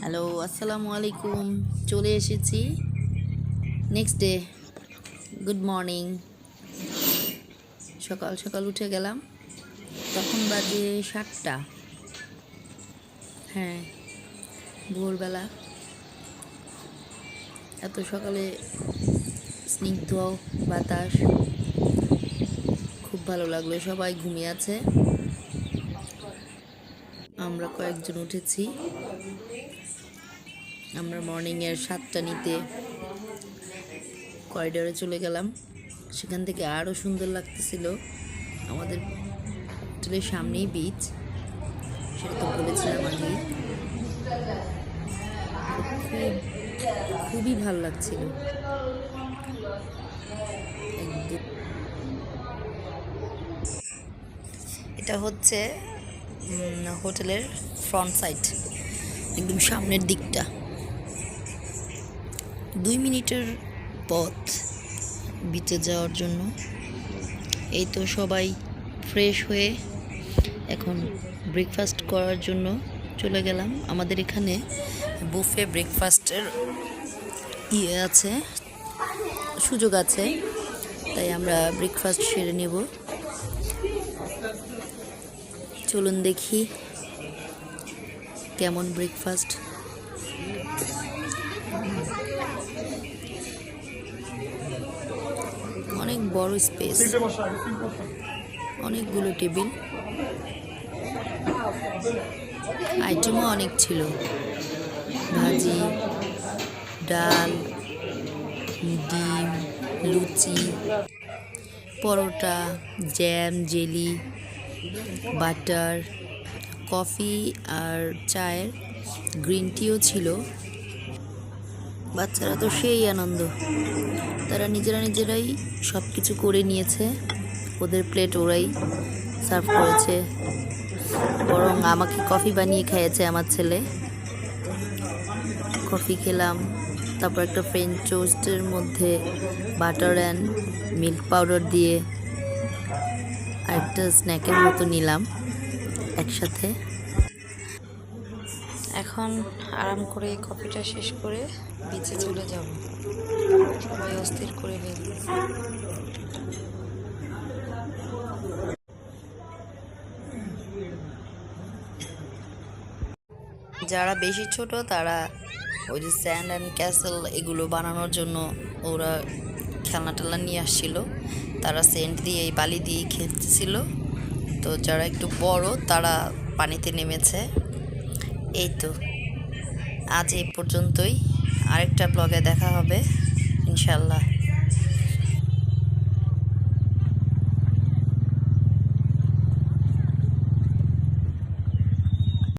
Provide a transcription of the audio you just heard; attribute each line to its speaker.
Speaker 1: Hello, আসসালামু আলাইকুম। চলে এসেছি। নেক্সট ডে গুড মর্নিং সকাল সকাল উঠে গেলাম। তখন বাজে সাতটা। হ্যাঁ ভোরবেলা। এত সকালে স্নিগ্ধ বাতাস। ভালো লাগল, সবাই ঘুমিয়ে আছে। আমরা কয়েকজন উঠেছি। আমরা মর্নিংয়ের সাতটা নিতে করিডোরে চলে গেলাম। সেখান থেকে আরও সুন্দর লাগতেছিল। আমাদের হোটেলের সামনেই বিচ সেটা তো বলেছিলাম খুব, খুবই ভালো লাগছিল। একদম। এটা হচ্ছে হোটেলের ফ্রন্ট সাইড একদম সামনের দিকটা। দুই মিনিটের পথ বিচে যাওয়ার জন্য। এই তো সবাই ফ্রেশ হয়ে এখন ব্রেকফাস্ট করার জন্য চলে গেলাম। আমাদের এখানে বুফে ব্রেকফাস্টের ইয়ে আছে, সুযোগ আছে। তাই আমরা ব্রেকফাস্ট সেরে নেব। চলুন দেখি কেমন ব্রেকফাস্ট অনেক বড় স্পেস অনেকগুলো টেবিল। আইটেমও অনেক ছিল। ভাজি, ডাল, ডিম, লুচি, পরোটা জ্যাম জেলি বাটার, কফি আর চায়ের গ্রিন টিও ছিল। বাচ্চারা তো সেই আনন্দ। তারা নিজেরা নিজেরাই সব কিছু করে নিয়েছে। ওদের প্লেট ওরাই সার্ভ করেছে। বরং আমাকে কফি বানিয়ে খাইয়েছে আমার ছেলে। কফি খেলাম, তারপর একটা ফ্রেঞ্চ টোস্টের মধ্যে বাটার অ্যান্ড মিল্ক পাউডার দিয়ে আরেকটা স্ন্যাকের মতো নিলাম একসাথে। এখন আরাম করে কফিটা শেষ করে বিচে চলে যাব। সবাই অস্থির করে ফেলবে। যারা বেশি ছোট, তারা ওই যে স্যান্ড অ্যান্ড ক্যাসেল এগুলো বানানোর জন্য ওরা খেলনা টেলনা নিয়ে আসছিল। তারা সেন্ট দিয়ে, এই বালি দিয়ে খেলতেছিল। তো যারা একটু বড়, তারা পানিতে নেমেছে। এই তো। আজ এই পর্যন্তই। আরেকটা ব্লগে দেখা হবে ইনশাল্লাহ